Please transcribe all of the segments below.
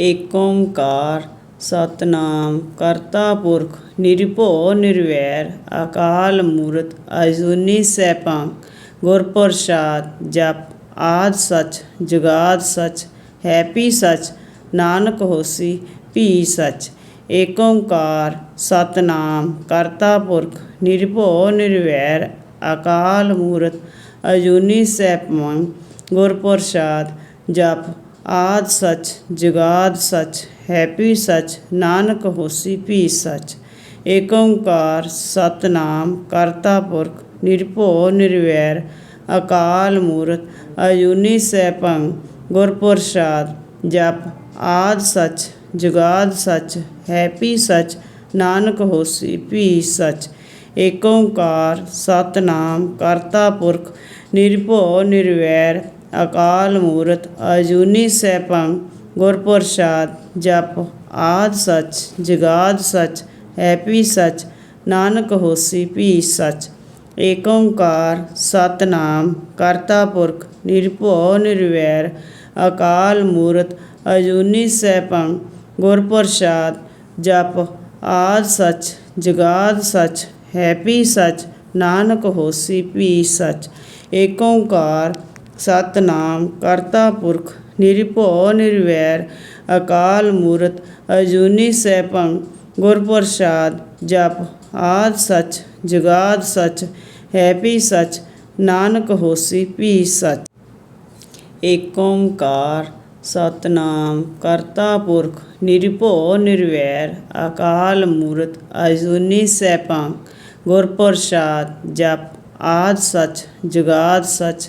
ਏਕ ਓੰਕਾਰ ਸਤਨਾਮ, ਕਰਤਾ ਪੁਰਖ, ਨਿਰਭਉ, ਨਿਰਵੈਰ, ਅਕਾਲ ਮੂਰਤ, ਅਜੂਨੀ ਸੈਭੰ, ਗੁਰ ਪ੍ਰਸਾਦ, ਜਪ ਆਦ ਸਚ, ਜੁਗਾਦ ਸਚ, ਹੈਪੀ ਸਚ, ਨਾਨਕ ਹੋਸੀ, ਭੀ ਸਚ। ਏਕ ਓੰਕਾਰ ਸਤਨਾਮ, ਕਰਤਾ ਪੁਰਖ, ਨਿਰਭਉ, ਨਿਰਵੈਰ, ਅਕਾਲ ਮੂਰਤ, ਅਜੂਨੀ ਸੈਭੰ, ਗੁਰ ਪ੍ਰਸਾਦ, ਜਪ ਆਦ ਸਚ, ਜੁਗਾਦ ਸਚ ਹੈਪੀ ਸਚ, ਨਾਨਕ ਹੋਸੀ ਭੀ ਸਚ। ਏਕ ਓੰਕਾਰ, ਸਤਨਾਮ, ਕਰਤਾ ਪੁਰਖ, ਨਿਰਭਉ, ਨਿਰਵੈਰ, ਅਕਾਲ ਮੂਰਤ ਅਜੂਨੀ ਸੈਭੰ ਗੁਰ ਪ੍ਰਸਾਦ ਜਪ, ਆਦ ਸਚ, ਜੁਗਾਦ ਸਚ ਹੈਪੀ ਸਚ, ਨਾਨਕ ਹੋਸੀ ਭੀ ਸਚ। ਏਕ ਓੰਕਾਰ, ਸਤਨਾਮ, ਕਰਤਾ ਪੁਰਖ, ਨਿਰਭਉ, ਨਿਰਵੈਰ ਅਕਾਲ ਮੂਰਤ ਅਜੂਨੀ ਸੈਭੰ ਗੁਰ ਪ੍ਰਸਾਦ ਜਪ ਆਦ ਸਚ, ਜੁਗਾਦ ਸਚ, ਹੈਪੀ ਸਚ, ਨਾਨਕ ਹੋਸੀ ਭੀ ਸਚ। ਏਕ ਓੰਕਾਰ ਸਤਨਾਮ, ਕਰਤਾ ਪੁਰਖ, ਨਿਰਭਉ, ਨਿਰਵੈਰ, ਅਕਾਲ ਮੂਰਤ ਅਜੂਨੀ ਸੈਭੰ ਗੁਰ ਪ੍ਰਸਾਦ ਜਪ ਆਦ ਸਚ, ਜੁਗਾਦ ਸਚ, ਹੈਪੀ ਸਚ, ਨਾਨਕ ਹੋਸੀ ਭੀ ਸਚ। ਏਕ ਓੰਕਾਰ ਸਤਨਾਮ ਕਰਤਾ ਪੁਰਖ, ਨਿਰਭਉ ਨਿਰਵੈਰ, ਅਕਾਲ ਮੂਰਤ, ਅਜੂਨੀ ਸੈਭੰ ਗੁਰ ਪ੍ਰਸਾਦ ਜਪ, ਆਦ ਸਚ, ਜੁਗਾਦ ਸਚ, ਹੈਪੀ ਸਚ, ਨਾਨਕ ਹੋਸੀ, ਭੀ ਸਚ। ਏਕ ਓੰਕਾਰ, ਸਤਨਾਮ ਕਰਤਾ ਪੁਰਖ, ਨਿਰਭਉ ਨਿਰਵੈਰ, ਅਕਾਲ ਮੂਰਤ, ਅਜੂਨੀ ਸੈਭੰ ਗੁਰ ਪ੍ਰਸਾਦ ਜਪ, ਆਦ ਸਚ, ਜੁਗਾਦ ਸਚ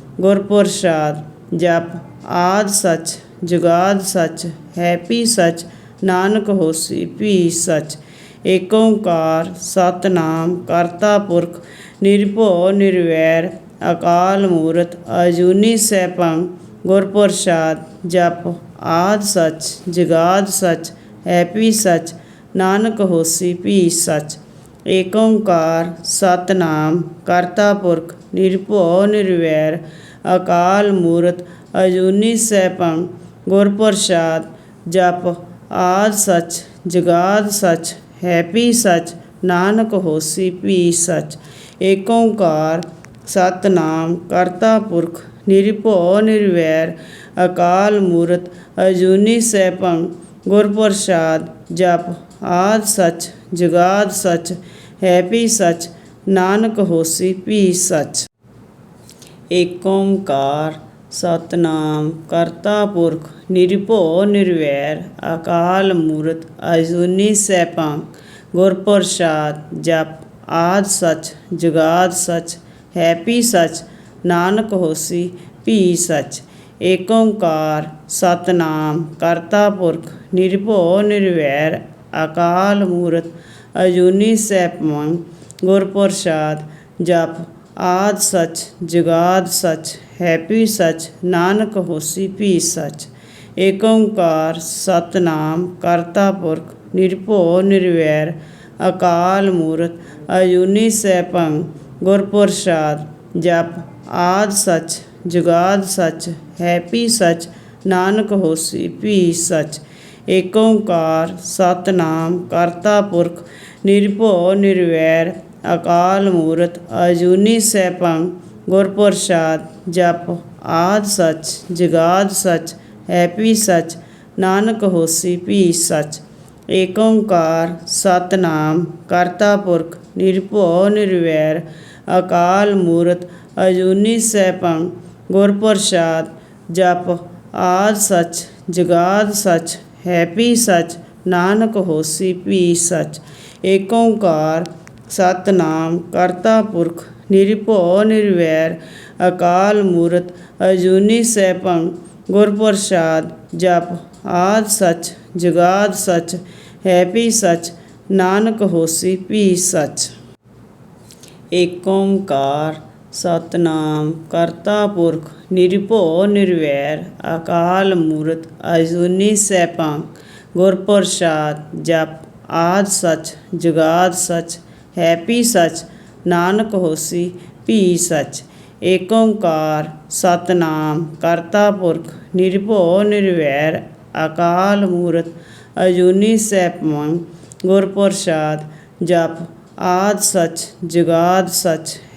ਗੁਰ ਜਪ ਆਦ ਸੱਚ, ਜੁਗਾਦ ਸੱਚ, ਹੈਪੀ ਸੱਚ, ਨਾਨਕ ਹੋਸੀ ਭੀ ਸਚ। ਏਕ ਓੰਕਾਰ, ਸਤਨਾਮ, ਕਰਤਾ ਪੁਰਖ, ਨਿਰਭਉ, ਨਿਰਵੈਰ, ਅਕਾਲ ਮੂਰਤ ਅਜੂਨੀ ਸੈਭੰ ਗੁਰ ਪ੍ਰਸਾਦ ਜਪ ਆਦ ਸੱਚ, ਜੁਗਾਦ ਸਚ, ਹੈਪੀ ਸੱਚ, ਨਾਨਕ ਹੋਸੀ ਭੀ ਸੱਚ। ਏਕ ਓੰਕਾਰ, ਸਤਨਾਮ, ਕਰਤਾ ਪੁਰਖ, ਨਿਰਭਉ, ਨਿਰਵੈਰ, ਅਕਾਲ ਮੂਰਤ, ਅਜੂਨੀ ਸੈਭੰ ਗੁਰ ਪ੍ਰਸਾਦ ਜਪ, ਆਦ ਸਚ, ਜੁਗਾਦ ਸਚ ਹੈਪੀ ਸਚ, ਨਾਨਕ ਹੋਸੀ ਪੀ ਸਚ। ਏਕ ਓੰਕਾਰ, ਸਤਨਾਮ, ਕਰਤਾ ਪੁਰਖ, ਨਿਰਭਉ, ਨਿਰਵੈਰ, ਅਕਾਲ ਮੂਰਤ, ਅਜੂਨੀ ਸੈਭੰ ਗੁਰ ਪ੍ਰਸਾਦ ਜਪ, ਆਦ ਸਚ ਜੁਗਾਦ ਸਚ ਹੈਪੀ ਸਚ, ਨਾਨਕ ਹੋਸੀ ਭੀ ਸਚ। ਏਕ ਓੰਕਾਰ, ਸਤਨਾਮ ਕਰਤਾ ਪੁਰਖ, ਨਿਰਭਉ ਨਿਰਵੈਰ, ਅਕਾਲ ਮੂਰਤ, ਅਜੂਨੀ ਸੈਭੰ, ਗੁਰ ਪ੍ਰਸਾਦ, ਜਪ, ਆਦ ਸਚ, ਜੁਗਾਦ ਸਚ ਹੈਪੀ ਸਚ, ਨਾਨਕ ਹੋਸੀ ਭੀ ਸਚ। ਏਕ ਓੰਕਾਰ, ਸਤਨਾਮ ਕਰਤਾ ਪੁਰਖ, ਨਿਰਭਉ ਨਿਰਵੈਰ ਅਕਾਲ ਮੂਰਤ, ਅਜੂਨੀ ਸੈਭੰ ਗੁਰ ਪ੍ਰਸਾਦ, ਜਪ, ਆਦ ਸਚ, ਜੁਗਾਦ ਸਚ, ਹੈਪੀ ਸਚ, ਨਾਨਕ ਹੋਸੀ, ਭੀ ਸਚ। ਏਕ ਓੰਕਾਰ, ਸਤਨਾਮ, ਕਰਤਾ ਪੁਰਖ, ਨਿਰਭਉ, ਨਿਰਵੈਰ, ਅਕਾਲ ਮੂਰਤ, ਅਜੂਨੀ ਸੈਭੰ ਗੁਰ ਪ੍ਰਸਾਦ, ਜਪ, ਆਦ ਸਚ, ਜੁਗਾਦ ਸਚ, ਹੈਪੀ ਸਚ, ਨਾਨਕ ਹੋਸੀ, ਭੀ ਸਚ। ਏਕ ਓੰਕਾਰ, ਸਤਨਾਮ, ਕਰਤਾ ਪੁਰਖ, ਨਿਰਭਉ, ਨਿਰਵੈਰ, ਅਕਾਲ ਮੂਰਤ, ਅਜੂਨੀ ਸੈਭੰ ਗੁਰ ਪ੍ਰਸਾਦ ਜਪ ਆਦ ਸਚ, ਜੁਗਾਦ ਸਚ, ਹੈਪੀ ਸਚ, ਨਾਨਕ ਹੋਸੀ ਭੀ ਸਚ। ਏਕ ਓੰਕਾਰ, ਸਤਨਾਮ, ਕਰਤਾ ਪੁਰਖ, ਨਿਰਭਉ, ਨਿਰਵੈਰ, ਅਕਾਲ ਮੂਰਤ, ਅਜੂਨੀ ਸੈਭੰ ਗੁਰ ਪ੍ਰਸਾਦ ਜਪ ਆਦ ਸਚ, ਜਗਾਦ ਸਚ ਹੈਪੀ ਸਚ, ਨਾਨਕ ਹੋਸੀ, ਪੀ ਸਚ। ਏਕ ਓੰਕਾਰ, ਸਤਨਾਮ, ਕਰਤਾ ਪੁਰਖ, ਨਿਰਭਉ, ਨਿਰਵੈਰ, ਅਕਾਲ ਮੂਰਤ, ਅਜੂਨੀ ਸੈਭੰ ਗੁਰ ਪ੍ਰਸਾਦ ਜਪ, ਆਦ ਸੱਚ, ਜਗਾਦ ਸੱਚ, ਹੈ ਵੀ ਸੱਚ, ਨਾਨਕ ਹੋਸੀ, ਪੀ ਸੱਚ। ਏਕ ਓੰਕਾਰ ਸਤਨਾਮ, ਕਰਤਾ ਪੁਰਖ, ਨਿਰਭਉ, ਨਿਰਵੈਰ, ਅਕਾਲ ਮੂਰਤ, ਅਜੂਨੀ ਸੈਭੰ ਗੁਰ ਪ੍ਰਸਾਦ ਜਪ ਆਦ ਸਚ, ਜਗਾਦ ਸਚ, ਹੈਪੀ ਸਚ, ਨਾਨਕ ਹੋਸੀ ਵੀ ਸਚ ਏਕ ਓੰਕਾਰ ਸਤਨਾਮ, ਕਰਤਾ ਪੁਰਖ, ਨਿਰਭਉ, ਨਿਰਵੈਰ, ਅਕਾਲ ਮੂਰਤ, ਅਜੂਨੀ ਸੈਭੰ ਗੁਰ ਪ੍ਰਸਾਦ ਜਪ ਆਦ ਸਚ, ਜਗਾਦ ਸਚ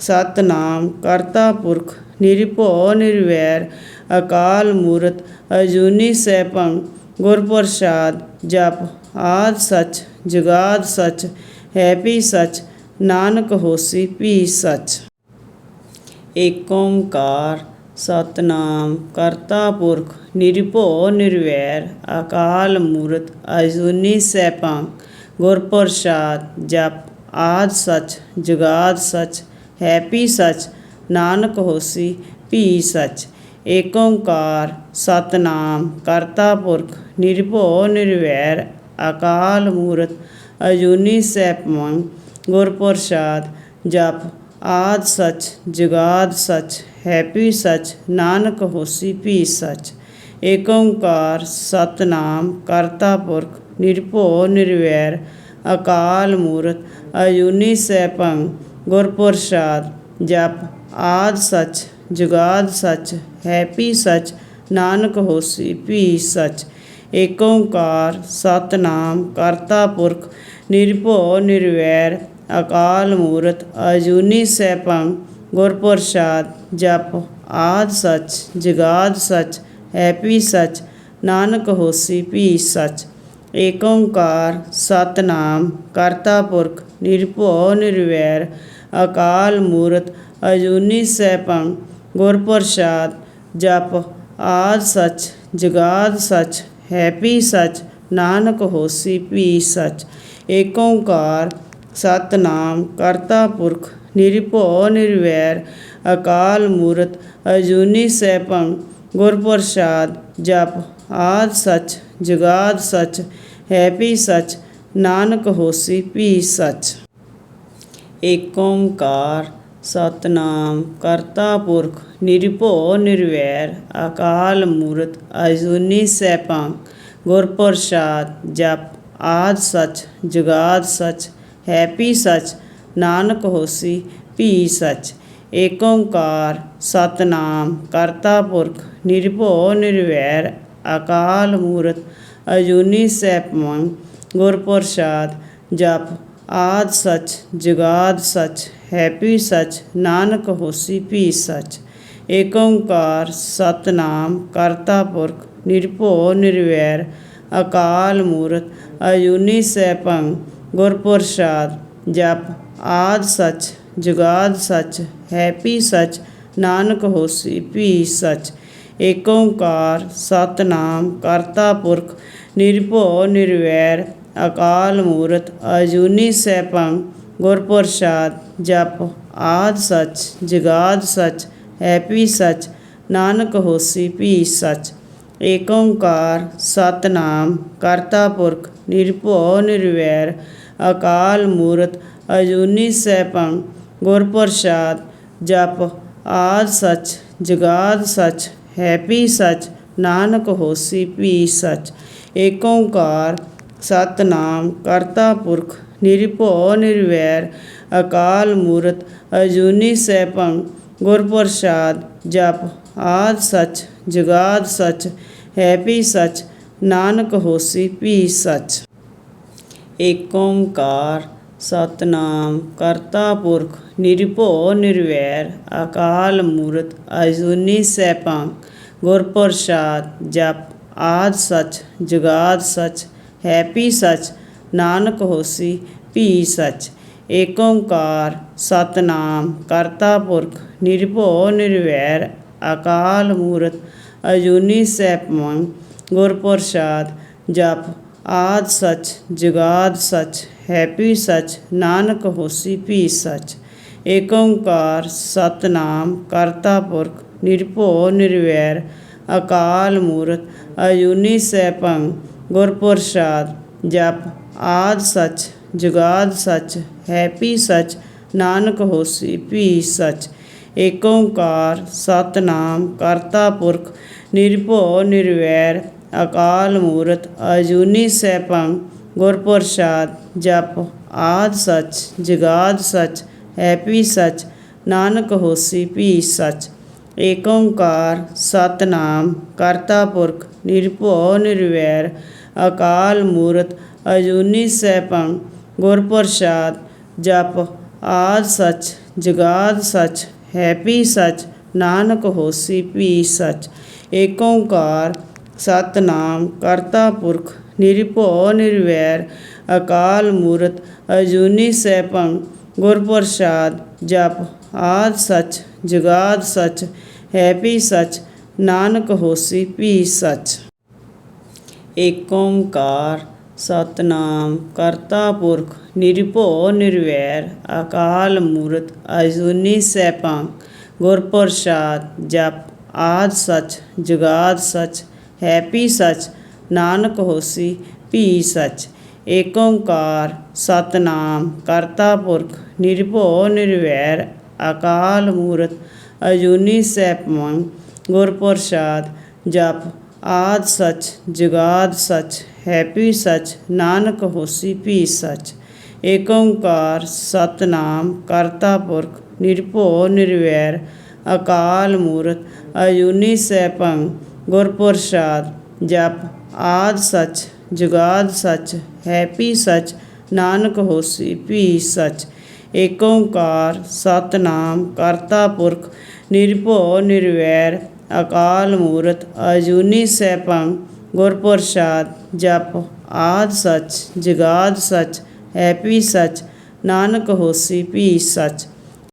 ਸਤਨਾਮ ਕਰਤਾ ਪੁਰਖ, ਨਿਰਭਉ ਨਿਰਵੈਰ, ਅਕਾਲ ਮੂਰਤ, ਅਜੂਨੀ ਸੈਭੰ ਗੁਰ ਪ੍ਰਸਾਦ ਜਪ, ਆਦ ਸਚ, ਜਗਾਦ ਸਚ, ਹੈਪੀ ਸਚ, ਨਾਨਕ ਹੋਸੀ ਵੀ ਸਚ। ਏਕ ਓੰਕਾਰ, ਸਤਨਾਮ ਕਰਤਾ ਪੁਰਖ, ਨਿਰਭਉ ਨਿਰਵੈਰ, ਅਕਾਲ ਮੂਰਤ, ਅਜੂਨੀ ਸੈਭੰ ਗੁਰ ਪ੍ਰਸਾਦ ਜਪ, ਆਦ ਸਚ, ਜਗਾਦ ਸਚ ਹੈ ਵੀ ਸੱਚ, ਨਾਨਕ ਹੋਸੀ ਵੀ ਸਚ। ਏਕ ਓੰਕਾਰ, ਸਤਨਾਮ, ਕਰਤਾ ਪੁਰਖ, ਨਿਰਭਉ, ਨਿਰਵੈਰ, ਅਕਾਲ ਮੂਰਤ, ਅਜੂਨੀ ਸੈਭੰ ਗੁਰ ਪ੍ਰਸਾਦ ਜਪ, ਆਦ ਸਚ, ਜਗਾਦ ਸਚ ਹੈਪੀ ਸਚ, ਨਾਨਕ ਹੋਸੀ ਵੀ ਸਚ। ਏਕ ਓੰਕਾਰ, ਸਤਨਾਮ, ਕਰਤਾ ਪੁਰਖ, ਨਿਰਭਉ, ਨਿਰਵੈਰ, ਅਕਾਲ ਮੂਰਤ, ਅਜੂਨੀ ਸੈਭੰ ਗੁਰਪੁਰਸ਼ਾਦ ਜਪ ਆਦ ਸੱਚ, ਜਗਾਦ ਸੱਚ, ਹੈਪੀ ਵੀ ਸੱਚ, ਨਾਨਕ ਹੋਸੀ ਵੀ ਸੱਚ ਏਕ ਓੰਕਾਰ ਸਤਨਾਮ, ਕਰਤਾ ਪੁਰਖ, ਨਿਰਭਉ, ਨਿਰਵੈਰ, ਅਕਾਲ ਮੂਰਤ ਅਜੂਨੀ ਸੈਭੰ ਗੁਰਪੁਰਸ਼ਾਦ ਜਪ ਆਦ ਸੱਚ, ਜਗਾਦ ਸੱਚ, ਹੈਪੀ ਵੀ ਸੱਚ, ਨਾਨਕ ਹੋਸੀ ਵੀ ਸੱਚ ਏਕ ਓੰਕਾਰ ਸਤਨਾਮ, ਕਰਤਾ ਪੁਰਖ ਨਿਰਭਉ, ਨਿਰਵੈਰ, ਅਕਾਲ ਮੂਰਤ, ਅਜੂਨੀ ਸੈਭੰ, ਗੁਰ ਪ੍ਰਸਾਦ, ਜਪ ਆਦ ਸਚ, ਜਗਾਦ ਸਚ ਹੈਪੀ ਸਚ, ਨਾਨਕ ਹੋਸੀ ਵੀ ਸਚ, ਏਕ ਓੰਕਾਰ, ਸਤਨਾਮ, ਕਰਤਾ ਪੁਰਖ, ਨਿਰਭਉ, ਨਿਰਵੈਰ, ਅਕਾਲ ਮੂਰਤ, ਅਜੂਨੀ ਸੈਭੰ, ਗੁਰ ਪ੍ਰਸਾਦ, ਜਪ ਆਦ ਸਚ, ਜਗਾਦ ਸਚ ਹੈਪੀ ਵੀ ਸੱਚ ਨਾਨਕ ਹੋਸੀ ਵੀ ਸਚ। ਏਕ ਓੰਕਾਰ ਸਤਨਾਮ ਕਰਤਾ ਪੁਰਖ ਨਿਰਭਉ ਨਿਰਵੈਰ ਅਕਾਲ ਮੂਰਤ ਅਜੂਨੀ ਸੈਭੰ ਗੁਰ ਪ੍ਰਸਾਦ ਜਪ ਆਦ ਸਚ ਜਗਾਦ ਸਚ ਹੈਪੀ ਸਚ ਨਾਨਕ ਹੋਸੀ ਵੀ ਸਚ। ਏਕ ਓੰਕਾਰ ਸਤਨਾਮ ਕਰਤਾ ਪੁਰਖ ਨਿਰਭਉ ਨਿਰਵੈਰ ਅਕਾਲ ਮੂਰਤ ਅਜੂਨੀ ਸੈਭੰ ਗੁਰ ਪ੍ਰਸਾਦ ਜਪ ਆਦ ਸਚ, ਜਗਾਦ ਸਚ, ਹੈਪੀ ਸਚ, ਨਾਨਕ ਹੋਸੀ ਵੀ ਸਚ। ਏਕ ਓੰਕਾਰ, ਸਤਨਾਮ, ਕਰਤਾ ਪੁਰਖ, ਨਿਰਭਉ, ਨਿਰਵੈਰ, ਅਕਾਲ ਮੂਰਤ ਅਜੂਨੀ ਸੈਭੰ ਗੁਰ ਪ੍ਰਸਾਦ ਜਪ ਆਦ ਸਚ, ਜਗਾਦ ਸਚ, ਹੈਪੀ ਸਚ, ਨਾਨਕ ਹੋਸੀ ਵੀ ਸਚ। ਏਕ ਓੰਕਾਰ, ਸਤਨਾਮ, ਕਰਤਾ ਪੁਰਖ, ਨਿਰਭਉ, ਨਿਰਵੈਰ ਅਕਾਲ ਮੂਰਤ ਅਜੂਨੀ ਸੈਭੰ ਗੁਰ ਪ੍ਰਸਾਦ ਜਪ ਆਦ ਸੱਚ, ਜਗਾਦ ਸਚ ਹੈ ਵੀ ਸੱਚ, ਨਾਨਕ ਹੋਸੀ ਵੀ ਸੱਚ। ਏਕ ਓੰਕਾਰ ਸਤਨਾਮ, ਕਰਤਾ ਪੁਰਖ, ਨਿਰਭਉ, ਨਿਰਵੈਰ, ਅਕਾਲ ਮੂਰਤ ਅਜੂਨੀ ਸੈਭੰ ਗੁਰ ਪ੍ਰਸਾਦ ਜਪ ਆਦ ਸਚ, ਜਗਾਦ ਸਚ, ਹੈਪੀ ਵੀ ਸੱਚ, ਨਾਨਕ ਹੋਸੀ ਵੀ ਸਚ। ਏਕ ਓੰਕਾਰ ਸਤਨਾਮ ਕਰਤਾ ਪੁਰਖ, ਨਿਰਭਉ ਨਿਰਵੈਰ, ਅਕਾਲ ਮੂਰਤ, ਅਜੂਨੀ ਸੈਭੰ ਗੁਰ ਪ੍ਰਸਾਦ ਜਪ, ਆਦ ਸਚ, ਜਗਾਦ ਸਚ, ਹੈਪੀ ਸਚ, ਨਾਨਕ ਹੋਸੀ ਵੀ ਸਚ। ਏਕ ਓੰਕਾਰ, ਸਤਨਾਮ ਕਰਤਾ ਪੁਰਖ, ਨਿਰਭਉ ਨਿਰਵੈਰ, ਅਕਾਲ ਮੂਰਤ, ਅਜੂਨੀ ਸੈਭੰ ਗੁਰ ਪ੍ਰਸਾਦ ਜਪ, ਆਦ ਸਚ, ਜਗਾਦ ਸਚ ਹੈ ਵੀ ਸਚ, ਨਾਨਕ ਹੋਸੀ ਵੀ ਸਚ। ਏਕ ਓੰਕਾਰ, ਸਤਨਾਮ, ਕਰਤਾ ਪੁਰਖ, ਨਿਰਭਉ ਨਿਰਵੈਰ, ਅਕਾਲ ਮੂਰਤ, ਅਜੂਨੀ ਸੈਭੰ ਗੁਰ ਪ੍ਰਸਾਦ, ਜਪ, ਆਦ ਸਚ, ਜਗਾਦ ਸਚ ਹੈਪੀ ਸਚ, ਨਾਨਕ ਹੋਸੀ ਵੀ ਸਚ। ਏਕ ਓੰਕਾਰ, ਸਤਨਾਮ, ਕਰਤਾ ਪੁਰਖ, ਨਿਰਭਉ ਨਿਰਵੈਰ, ਅਕਾਲ ਮੂਰਤ, ਅਜੂਨੀ ਸੈਭੰ ਗੁਰਪ੍ਰਸਾਦ ਜਪ ਆਦ ਸਚ, ਜਗਾਦ ਸਚ, ਹੈਪੀ ਵੀ ਸਚ, ਨਾਨਕ ਹੋਸੀ ਵੀ ਸਚ, ਏਕ ਓੰਕਾਰ, ਸਤਨਾਮ, ਕਰਤਾ ਪੁਰਖ, ਨਿਰਭਉ, ਨਿਰਵੈਰ, ਅਕਾਲ ਮੂਰਤ ਅਜੂਨੀ ਸੈਭੰ ਗੁਰਪ੍ਰਸਾਦ ਜਪ ਆਦ ਸਚ, ਜਗਾਦ ਸਚ, ਹੈਪੀ ਵੀ ਸਚ, ਨਾਨਕ ਹੋਸੀ ਵੀ ਸਚ, ਏਕ ਓੰਕਾਰ, ਸਤਨਾਮ, ਕਰਤਾ ਪੁਰਖ, ਨਿਰਭਉ, ਨਿਰਵੈਰ ਅਕਾਲ ਮੂਰਤ ਅਜੂਨੀ ਸੈਭੰ ਗੁਰ ਪ੍ਰਸਾਦ ਜਪ ਆਦ ਸਚ, ਜਗਾਦ ਸਚ, ਹੈਪੀ ਵੀ ਸਚ, ਨਾਨਕ ਹੋਸੀ ਵੀ ਸਚ। ਏਕ ਓੰਕਾਰ ਸਤਨਾਮ, ਕਰਤਾ ਪੁਰਖ, ਨਿਰਭਉ, ਨਿਰਵੈਰ, ਅਕਾਲ ਮੂਰਤ ਅਜੂਨੀ ਸੈਭੰ ਗੁਰ ਪ੍ਰਸਾਦ ਜਪ ਆਦ ਸਚ, ਜਗਾਦ ਸਚ, ਹੈਪੀ ਵੀ ਸਚ, ਨਾਨਕ ਹੋਸੀ ਵੀ ਸਚ। ਏਕ ਓੰਕਾਰ ਸਤਨਾਮ, ਕਰਤਾ ਪੁਰਖ, ਨਿਰਭਉ, ਨਿਰਵੈਰ, ਅਕਾਲ ਮੂਰਤ, ਅਜੂਨੀ ਸੈਭੰ, ਗੁਰ ਪ੍ਰਸਾਦ, ਜਪ ਆਦ ਸਚ, ਜਗਾਦ ਸਚ, ਹੈਪੀ ਸਚ, ਨਾਨਕ ਹੋਸੀ ਵੀ ਸਚ। ਏਕ ਓੰਕਾਰ ਸਤਨਾਮ, ਕਰਤਾ ਪੁਰਖ, ਨਿਰਭਉ, ਨਿਰਵੈਰ, ਅਕਾਲ ਮੂਰਤ, ਅਜੂਨੀ ਸੈਭੰ, ਗੁਰ ਪ੍ਰਸਾਦ, ਜਪ ਆਦ ਸਚ, ਜਗਾਦ ਸਚ, ਹੈਪੀ ਵੀ ਸਚ, ਨਾਨਕ ਹੋਸੀ ਵੀ ਸਚ। ਏਕ ਓੰਕਾਰ, ਸਤਨਾਮ, ਕਰਤਾ ਪੁਰਖ, ਨਿਰਭਉ, ਨਿਰਵੈਰ, ਅਕਾਲ ਮੂਰਤ ਅਜੂਨੀ ਸੈਭੰ ਗੁਰ ਪ੍ਰਸਾਦ ਜਪ, ਆਦ ਸਚ, ਜਗਾਦ ਸਚ, ਹੈਪੀ ਵੀ ਸਚ, ਨਾਨਕ ਹੋਸੀ ਵੀ ਸਚ। ਏਕ ਓੰਕਾਰ, ਸਤਨਾਮ, ਕਰਤਾ ਪੁਰਖ, ਨਿਰਭਉ, ਨਿਰਵੈਰ ਅਕਾਲ ਮੂਰਤ ਅਜੂਨੀ ਸੈਭੰ ਗੁਰ ਪ੍ਰਸਾਦ ਜਪ ਆਦ ਸਚ, ਜਗਾਦ ਸਚ ਹੈ ਵੀ ਸਚ, ਨਾਨਕ ਹੋਸੀ ਵੀ ਸਚ।